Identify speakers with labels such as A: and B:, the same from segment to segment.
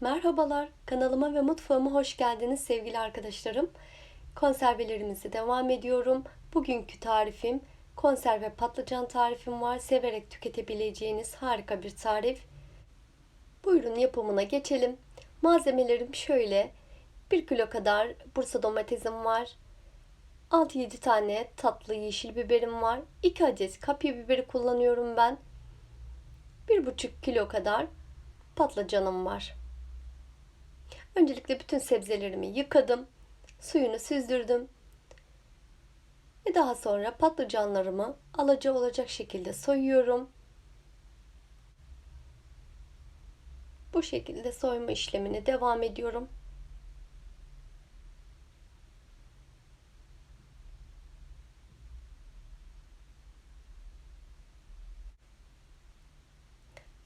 A: Merhabalar, kanalıma ve mutfağıma hoş geldiniz sevgili arkadaşlarım. Konservelerimizi devam ediyorum. Bugünkü tarifim konserve patlıcan tarifim var. Severek tüketebileceğiniz harika bir tarif. Buyurun yapımına geçelim. Malzemelerim şöyle. 1 kilo kadar Bursa domatesim var. 6-7 tane tatlı yeşil biberim var. 2 adet kapya biberi kullanıyorum ben. 1,5 kilo kadar patlıcanım var. Öncelikle bütün sebzelerimi yıkadım. Suyunu süzdürdüm. Ve daha sonra patlıcanlarımı alaca olacak şekilde soyuyorum. Bu şekilde soyma işlemini devam ediyorum.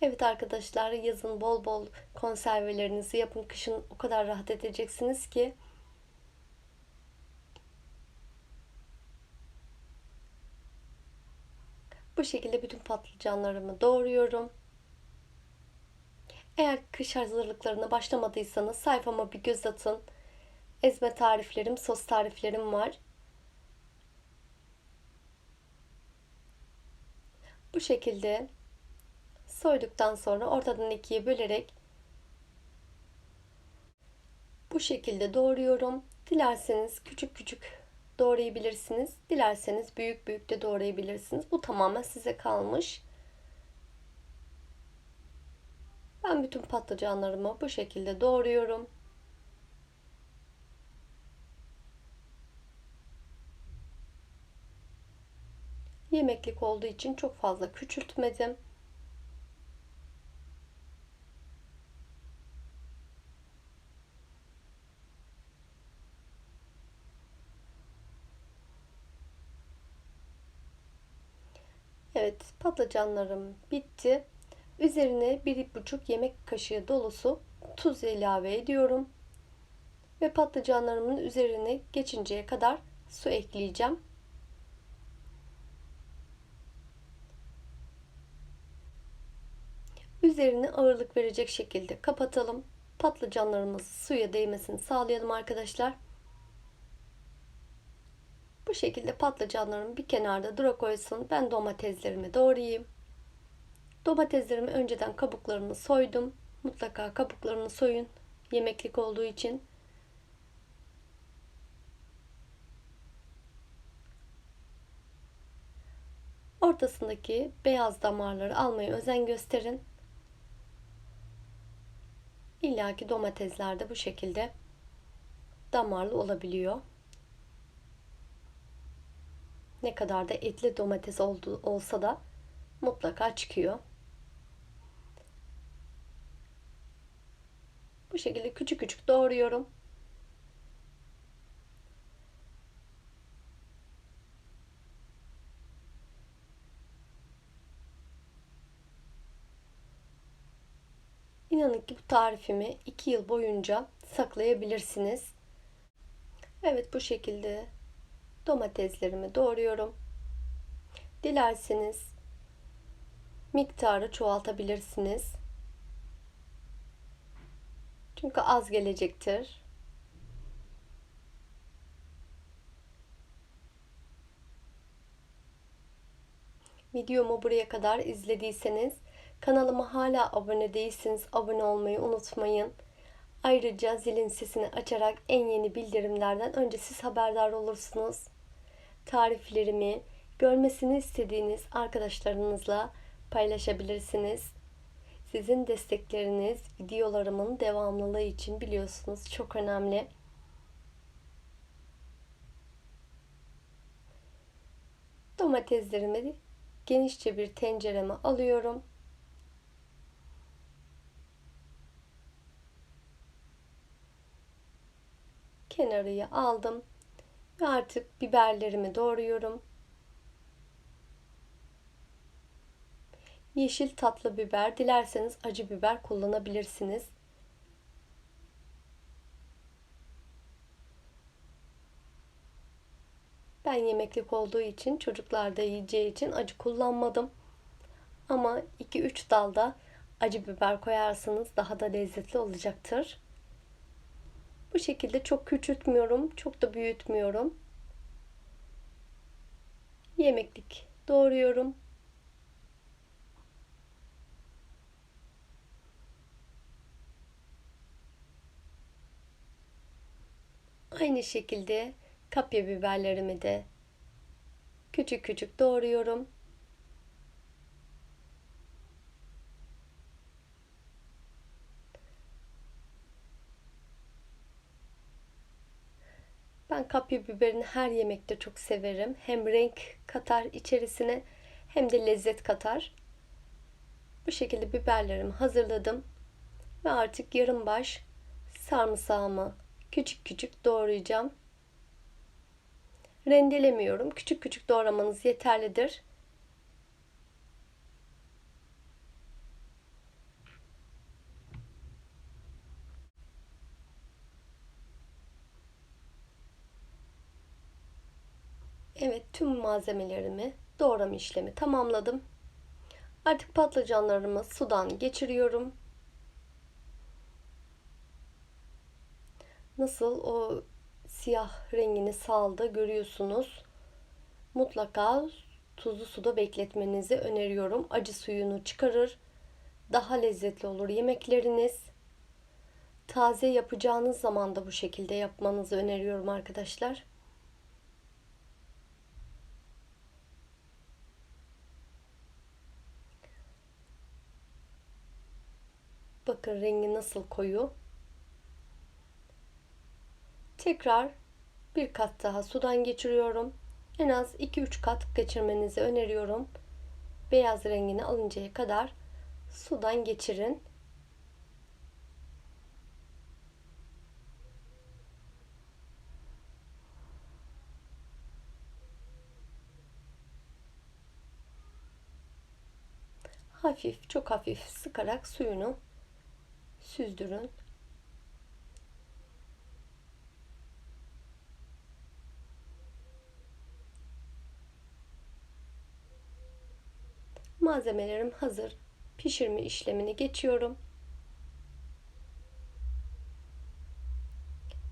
A: Evet arkadaşlar yazın bol bol konservelerinizi yapın. Kışın o kadar rahat edeceksiniz ki. Bu şekilde bütün patlıcanlarımı doğruyorum. Eğer kış hazırlıklarına başlamadıysanız sayfama bir göz atın. Ezme tariflerim, sos tariflerim var. Bu şekilde soyduktan sonra ortadan ikiye bölerek bu şekilde doğruyorum. Dilerseniz küçük küçük doğrayabilirsiniz. Dilerseniz büyük büyük de doğrayabilirsiniz. Bu tamamen size kalmış. Ben bütün patlıcanlarımı bu şekilde doğruyorum. Yemeklik olduğu için çok fazla küçültmedim. Evet, patlıcanlarım bitti. Üzerine 1,5 yemek kaşığı dolusu tuz ilave ediyorum. Ve patlıcanlarımın üzerine geçinceye kadar su ekleyeceğim. Üzerine ağırlık verecek şekilde kapatalım. Patlıcanlarımız suya değmesini sağlayalım arkadaşlar. Bu şekilde patlıcanlarımı bir kenarda dura koysun. Ben domateslerimi doğrayayım. Domateslerimi önceden kabuklarını soydum. Mutlaka kabuklarını soyun. Yemeklik olduğu için. Ortasındaki beyaz damarları almaya özen gösterin. İlla ki domatesler de bu şekilde damarlı olabiliyor. Ne kadar da etli domates oldu, olsa da mutlaka çıkıyor. Bu şekilde küçük küçük doğruyorum. İnanın ki bu tarifimi 2 yıl boyunca saklayabilirsiniz. Evet bu şekilde domateslerimi doğruyorum. Dilerseniz miktarı çoğaltabilirsiniz. Çünkü az gelecektir. Videomu buraya kadar izlediyseniz kanalıma hala abone değilsiniz abone olmayı unutmayın. Ayrıca zilin sesini açarak en yeni bildirimlerden önce siz haberdar olursunuz. Tariflerimi görmesini istediğiniz arkadaşlarınızla paylaşabilirsiniz. Sizin destekleriniz videolarımın devamlılığı için biliyorsunuz çok önemli. Domateslerimi genişçe bir tencereme alıyorum. Kenarıya aldım ve artık biberlerimi doğruyorum. Yeşil tatlı biber, dilerseniz acı biber kullanabilirsiniz. Ben yemeklik olduğu için çocuklar da yiyeceği için acı kullanmadım. Ama 2-3 dalda acı biber koyarsanız daha da lezzetli olacaktır. Bu şekilde çok küçültmüyorum, çok da büyütmüyorum. Yemeklik doğruyorum. Aynı şekilde kapya biberlerimi de küçük küçük doğruyorum. Kapya biberini her yemekte çok severim. Hem renk katar içerisine hem de lezzet katar. Bu şekilde biberlerimi hazırladım. Ve artık yarım baş sarımsağımı küçük küçük doğrayacağım. Rendelemiyorum. Küçük küçük doğramanız yeterlidir. Evet, tüm malzemelerimi doğrama işlemi tamamladım. Artık patlıcanlarımı sudan geçiriyorum. Nasıl o siyah rengini saldı görüyorsunuz. Mutlaka tuzlu suda bekletmenizi öneriyorum. Acı suyunu çıkarır. Daha lezzetli olur yemekleriniz. Taze yapacağınız zaman da bu şekilde yapmanızı öneriyorum arkadaşlar. Bakın rengi nasıl koyu. Tekrar bir kat daha sudan geçiriyorum. En az 2-3 kat geçirmenizi öneriyorum. Beyaz rengini alıncaya kadar sudan geçirin. Hafif, çok hafif sıkarak suyunu süzdürün. Malzemelerim hazır. Pişirme işlemini geçiyorum.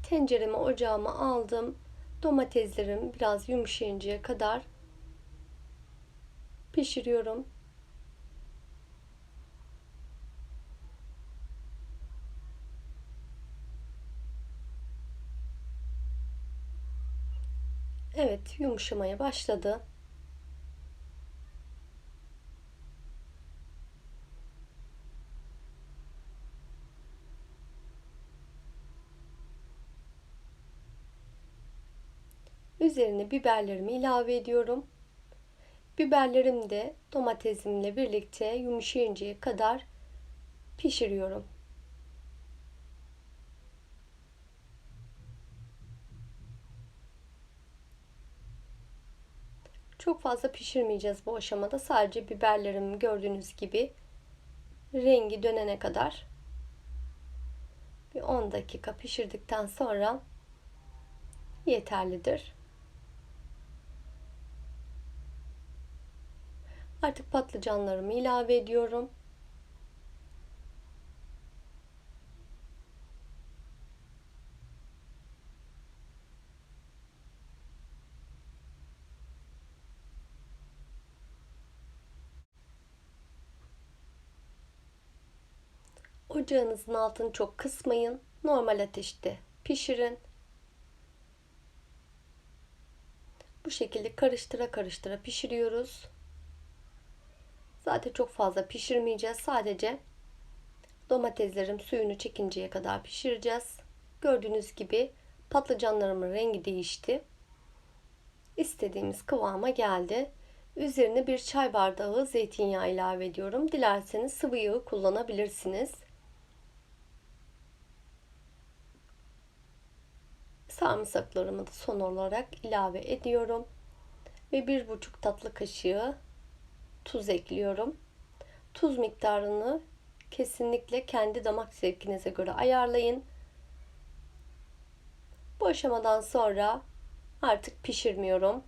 A: Tenceremi ocağıma aldım. Domateslerim biraz yumuşayıncaya kadar pişiriyorum. Evet, yumuşamaya başladı. Üzerine biberlerimi ilave ediyorum. Biberlerim de domatesimle birlikte yumuşayıncaya kadar pişiriyorum. Çok fazla pişirmeyeceğiz bu aşamada. Sadece biberlerim gördüğünüz gibi rengi dönene kadar bir 10 dakika pişirdikten sonra yeterlidir. Artık patlıcanlarımı ilave ediyorum. Ocağınızın altını çok kısmayın. Normal ateşte pişirin. Bu şekilde karıştıra karıştıra pişiriyoruz. Zaten çok fazla pişirmeyeceğiz. Sadece domateslerim suyunu çekinceye kadar pişireceğiz. Gördüğünüz gibi patlıcanlarımın rengi değişti. İstediğimiz kıvama geldi. Üzerine bir çay bardağı zeytinyağı ilave ediyorum. Dilerseniz sıvı yağı kullanabilirsiniz. Sarımsaklarımı da son olarak ilave ediyorum. Ve bir buçuk tatlı kaşığı tuz ekliyorum. Tuz miktarını kesinlikle kendi damak zevkinize göre ayarlayın. Bu aşamadan sonra artık pişirmiyorum.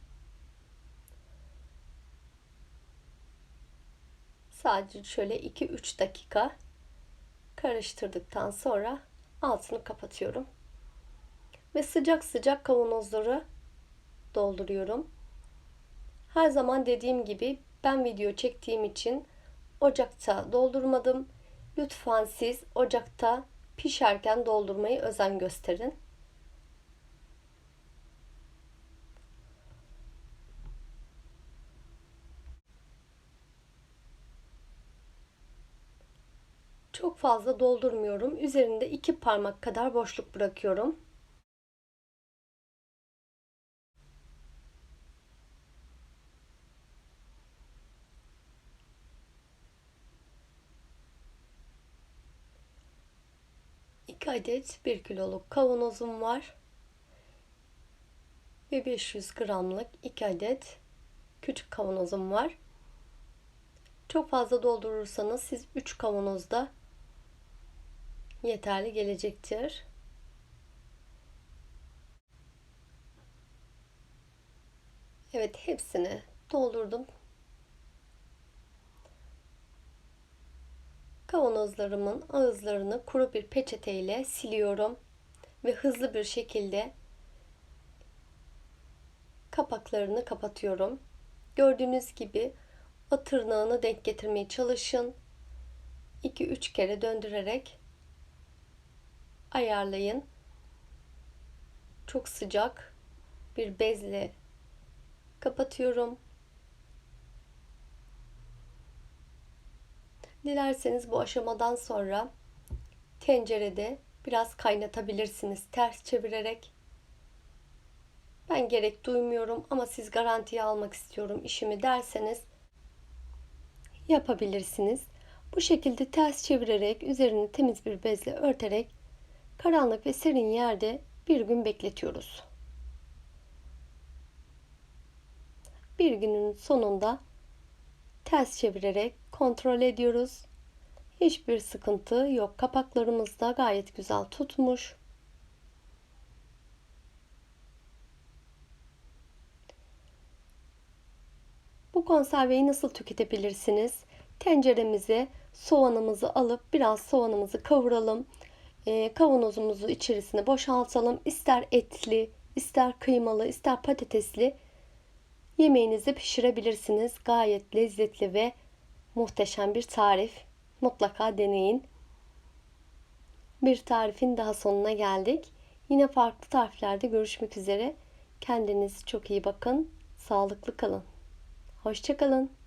A: Sadece şöyle 2-3 dakika karıştırdıktan sonra altını kapatıyorum. Ve sıcak sıcak kavanozları dolduruyorum. Her zaman dediğim gibi ben video çektiğim için ocakta doldurmadım. Lütfen siz ocakta pişerken doldurmayı özen gösterin. Çok fazla doldurmuyorum. Üzerinde iki parmak kadar boşluk bırakıyorum. İki adet 1 kiloluk kavanozum var. Ve 500 gramlık 2 adet küçük kavanozum var. Çok fazla doldurursanız siz 3 kavanozda yeterli gelecektir. Evet hepsini doldurdum. Kavanozlarımın ağızlarını kuru bir peçete ile siliyorum ve hızlı bir şekilde kapaklarını kapatıyorum. Gördüğünüz gibi o tırnağını denk getirmeye çalışın. 2-3 kere döndürerek ayarlayın. Çok sıcak bir bezle kapatıyorum. Dilerseniz bu aşamadan sonra tencerede biraz kaynatabilirsiniz ters çevirerek. Ben gerek duymuyorum ama siz garantiye almak istiyorum işimi derseniz yapabilirsiniz. Bu şekilde ters çevirerek üzerini temiz bir bezle örterek karanlık ve serin yerde bir gün bekletiyoruz. Bir günün sonunda ters çevirerek kontrol ediyoruz. Hiçbir sıkıntı yok. Kapaklarımız da gayet güzel tutmuş. Bu konserveyi nasıl tüketebilirsiniz? Tenceremize soğanımızı alıp biraz soğanımızı kavuralım. Ee, kavanozumuzu içerisine boşaltalım. İster etli, ister kıymalı, ister patatesli yemeğinizi pişirebilirsiniz. Gayet lezzetli ve muhteşem bir tarif. Mutlaka deneyin. Bir tarifin daha sonuna geldik. Yine farklı tariflerde görüşmek üzere. Kendinize çok iyi bakın. Sağlıklı kalın. Hoşçakalın.